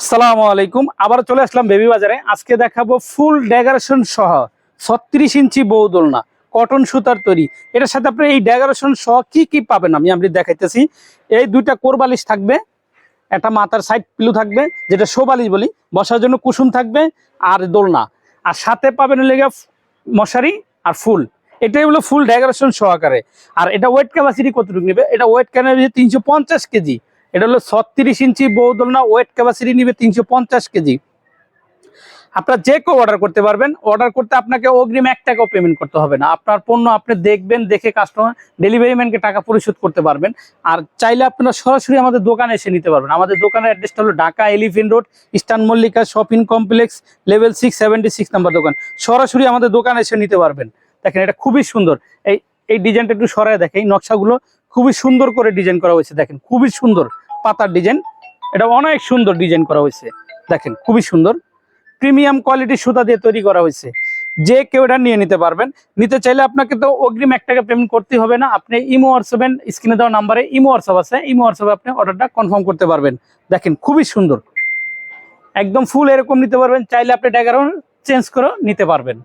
আসসালামু আলাইকুম। আবার চলে আসলাম বেবি বাজারে আজকে দেখাবো ফুল ডেকোরেশন সহ ছত্রিশ ইঞ্চি বৌদোলনা কটন সুতার তৈরি। এটার সাথে আপনি এই ডেকোরেশন সহ কি কি পাবেন আমি আপনি দেখাইতেছি। এই দুইটা কোরবালিশ থাকবে, একটা মাথার সাইড পিলু থাকবে, যেটা শোবালিশ বলি, বসার জন্য কুসুম থাকবে আর দোলনা। আর সাথে পাবেন লেগে মশারি আর ফুল। এটাই হলো ফুল ডেকোরেশন সহকারে। আর এটা ওয়েট ক্যাপাসিটি কতটুকু নেবে? এটা ওয়েট ক্যাপাসিটি তিনশো পঞ্চাশ কেজি। এটা হলো ছত্রিশ ইঞ্চি বৌদোলনা ওয়েট ক্যাপাসিটি নিবে তিনশো পঞ্চাশ কেজি। আপনার যে কেউ অর্ডার করতে পারবেন অর্ডার করতে আপনাকে অগ্রিম এক টাকাও পেমেন্ট করতে হবে না। আপনার পণ্য আপনি দেখবেন, দেখে কাস্টমার ডেলিভারি ম্যানকে টাকা পরিশোধ করতে পারবেন। আর চাইলে আপনারা সরাসরি আমাদের দোকানে এসে নিতে পারবেন। আমাদের দোকানের অ্যাড্রেসটা হলো Dhaka elephant road, eastern Mallika shopping complex level six seventy six number দোকান। সরাসরি আমাদের দোকানে এসে নিতে পারবেন। দেখেন এটা খুবই সুন্দর। এই এই ডিজাইনটা একটু সরায় দেখে এই নকশাগুলো খুবই সুন্দর করে ডিজাইন করা হয়েছে, দেখেন, খুবই সুন্দর পাতার ডিজাইন এটা অনেক সুন্দর ডিজাইন করা হয়েছে, দেখেন, খুবই সুন্দর। প্রিমিয়াম কোয়ালিটির সুতা দিয়ে তৈরি করা হয়েছে। যে কেউ এটা নিয়ে নিতে পারবেন। নিতে চাইলে আপনাকে তো অগ্রিম এক টাকা পেমেন্ট করতে হবে না। আপনি ইমো হোয়াটসঅ্যাপেন স্ক্রিনে দেওয়া নাম্বারে ইমো হোয়াটসঅ্যাপ আছে। ইমো হোয়াটসঅ্যাপে আপনি অর্ডারটা কনফার্ম করতে পারবেন। দেখেন, খুবই সুন্দর। একদম ফুল এরকম নিতে পারবেন। চাইলে আপনি ড্যাগারও চেঞ্জ করে নিতে পারবেন।